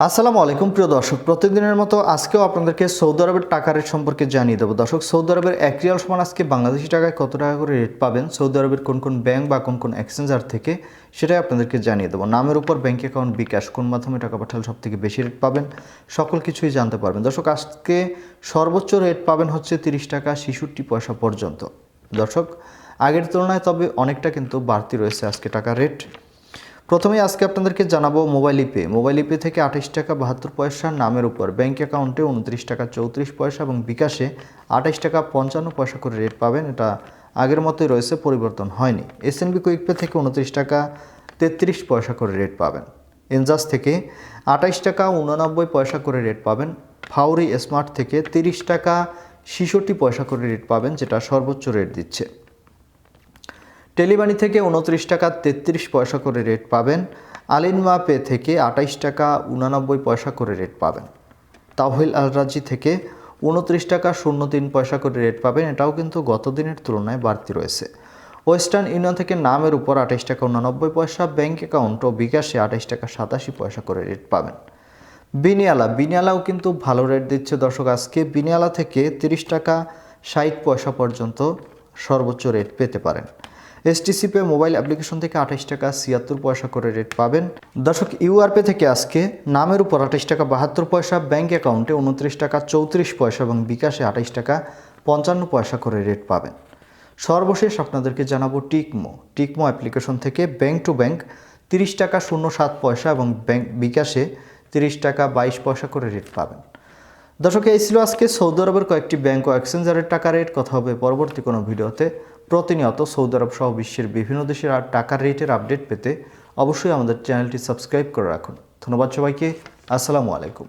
আসসালামু আলাইকুম, প্রিয় দর্শক। প্রতিদিনের মতো আজকেও আপনাদেরকে সৌদি আরবের টাকা রেট সম্পর্কে জানিয়ে দেবো। দর্শক, সৌদি আরবের এক রিয়াল সমান আজকে বাংলাদেশি টাকায় কত টাকা করে রেট পাবেন? সৌদি আরবের কোন কোন ব্যাংক বা কোন কোন এক্সচেঞ্জার থেকে? সেটাই আপনাদেরকে জানিয়ে দেবো। নামের উপর ব্যাংক অ্যাকাউন্ট, বিকাশ, কোন মাধ্যমে টাকা পাঠালে সব থেকে বেশি রেট পাবেন? সকল কিছুই জানতে পারবেন। দর্শক, আজকে সর্বোচ্চ রেট পাবেন হচ্ছে তিরিশ টাকা ছেষট্টি পয়সা পর্যন্ত। দর্শক, আগের তুলনায় তবে অনেকটা কিন্তু বাড়তি রয়েছে আজকে টাকার রেট। প্রথমেই আজকে আপনাদেরকে জানাব মোবাইল ইপে। মোবাইল ইপে থেকে আঠাশ টাকা বাহাত্তর পয়সা নামের উপর। ব্যাংক অ্যাকাউন্টে উনত্রিশ টাকা চৌত্রিশ পয়সা এবং বিকাশে আঠাশ টাকা পঞ্চান্ন পয়সা করে রেট পাবেন। এটা আগের মতোই রয়েছে, পরিবর্তন হয়নি। এসএনবি কুইকপে থেকে উনত্রিশ টাকা তেত্রিশ পয়সা করে রেট পাবেন। এনজাস থেকে আঠাশ টাকা উননব্বই পয়সা করে রেট পাবেন। ফাউরি স্মার্ট থেকে তিরিশ টাকা ছেষট্টি পয়সা করে রেট পাবেন, যেটা সর্বোচ্চ রেট দিচ্ছে। টেলিবানি থেকে উনত্রিশ টাকা তেত্রিশ পয়সা করে রেট পাবেন। আলিনমা পে থেকে আঠাইশ টাকা উনানব্বই পয়সা করে রেট পাবেন। তাহিল আলরাজি থেকে উনত্রিশ টাকা শূন্য তিন পয়সা করে রেট পাবেন। এটাও কিন্তু গত দিনের তুলনায় বাড়তি রয়েছে। ওয়েস্টার্ন ইউনিয়ন থেকে নামের উপর আঠাইশ টাকা উনানব্বই পয়সা ব্যাঙ্ক অ্যাকাউন্ট ও বিকাশে আঠাইশ টাকা সাতাশি পয়সা করে রেট পাবেন। বিনিয়ালা, বিনিয়ালাও কিন্তু ভালো রেট দিচ্ছে দর্শক আজকে। বিনিয়ালা থেকে তিরিশ টাকা ষাট পয়সা পর্যন্ত সর্বোচ্চ রেট পেতে পারেন। এসটিসি পে মোবাইল অ্যাপ্লিকেশন থেকে আঠাশ টাকা ছিয়াত্তর পয়সা করে রেট পাবেন। দর্শক ইউআরপে থেকে আজকে নামের উপর আঠাশ টাকা বাহাত্তর পয়সা, ব্যাংক অ্যাকাউন্টে উনত্রিশ টাকা চৌত্রিশ পয়সা এবং বিকাশে আঠাশ টাকা পঞ্চান্ন পয়সা করে রেট পাবেন। সর্বশেষ আপনাদেরকে জানাব টিকমো। টিকমো অ্যাপ্লিকেশন থেকে ব্যাংক টু ব্যাংক তিরিশ টাকা শূন্য সাত পয়সা এবং ব্যাংক বিকাশে তিরিশ টাকা বাইশ পয়সা করে রেট পাবেন। দর্শক, এই ছিল আজকে সৌদি আরবের কয়েকটি ব্যাংক ও এক্সচেঞ্জারের টাকা রেট। কথা হবে পরবর্তী কোনো ভিডিওতে। প্রতিনিয়ত সৌদি আরব সহ বিশ্বের বিভিন্ন দেশের আর টাকার রেটের আপডেট পেতে অবশ্যই আমাদের চ্যানেলটি সাবস্ক্রাইব করে রাখুন। ধন্যবাদ সবাইকে। আসসালামু আলাইকুম।